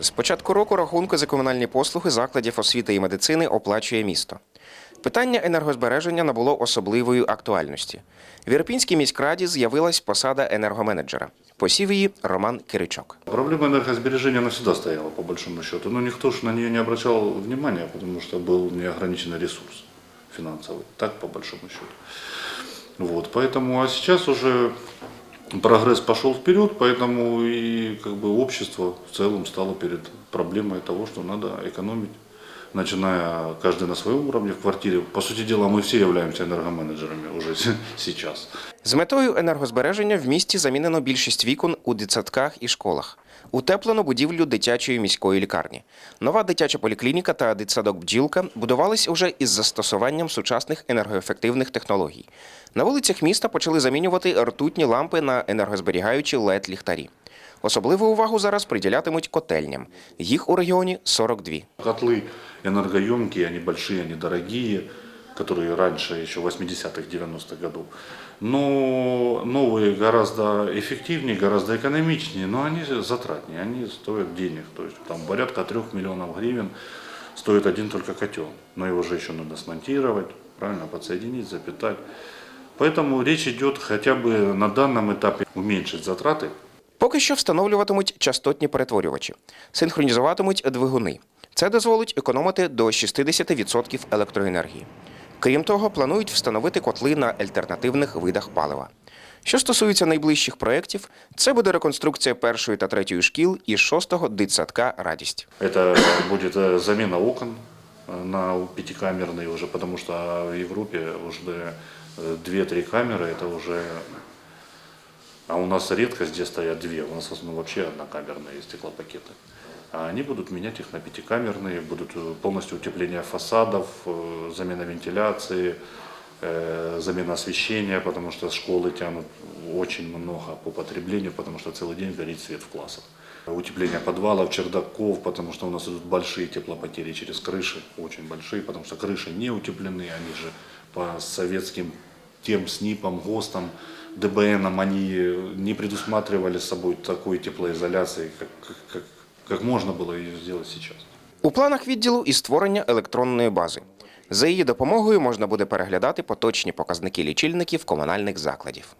З початку року рахунки за комунальні послуги закладів освіти і медицини оплачує місто. Питання енергозбереження набуло особливої актуальності. В Ірпінській міськраді з'явилась посада енергоменеджера. Посів її Роман Киричок. Проблема энергосбережения она всегда стояла, по большому счету. Но никто ж на нее не обращал внимания, потому что был неограниченный ресурс финансовый. Так, по большому счету. Вот, поэтому, а сейчас уже прогресс пошел вперед, поэтому и как бы общество в целом стало перед проблемой того, что надо экономить, начиная каждый на своем уровне в квартире. По сути дела, мы все являемся энергоменеджерами уже сейчас. З метою енергозбереження в місті замінено більшість вікон у дитсадках і школах. Утеплено будівлю дитячої міської лікарні. Нова дитяча поліклініка та дитсадок бджілка будувались уже із застосуванням сучасних енергоефективних технологій. На вулицях міста почали замінювати ртутні лампи на енергозберігаючі led ліхтарі. Особливу увагу зараз приділятимуть котельням. Їх у регіоні 42. Котлы энергоемкие, они большие, они дорогие, которые раньше, еще 80-х, 90-х годов. Но новые гораздо эффективнее, гораздо экономичнее, но они затратнее, они стоят денег. То есть там порядка 3 миллионов гривен стоит один только котел. Но его же еще надо смонтировать, правильно подсоединить, запитать. Поэтому речь идет хотя бы на данном этапе уменьшить затраты Поки що встановлюватимуть частотні перетворювачі, синхронізуватимуть двигуни. Це дозволить економити до 60% електроенергії. Крім того, планують встановити котли на альтернативних видах палива. Що стосується найближчих проєктів, це буде реконструкція першої та третьої шкіл і шостого дитсадка Радість. Это будет э, замена окон э, на пятикамерные уже, потому что в Европе уже э, две-три камеры, это уже... А у нас редкость, где стоят две, у нас в основном вообще однокамерные стеклопакеты. А они будут менять их на пятикамерные, будут э, полностью утепление фасадов, э, замена вентиляции, э, замена освещения, потому что школы тянут очень много по потреблению, потому что целый день горит свет в классах. Утепление подвалов, чердаков, потому что у нас идут большие теплопотери через крыши, очень большие, потому что крыши не утеплены, они же по советским тем СНИПам, ГОСТам, ДБНам, они не предусматривали собой такой теплоизоляции, как, как, как можно было ее сделать сейчас. У планах відділу і створення електронної бази. За її допомогою можна буде переглядати поточні показники лічильників комунальних закладів.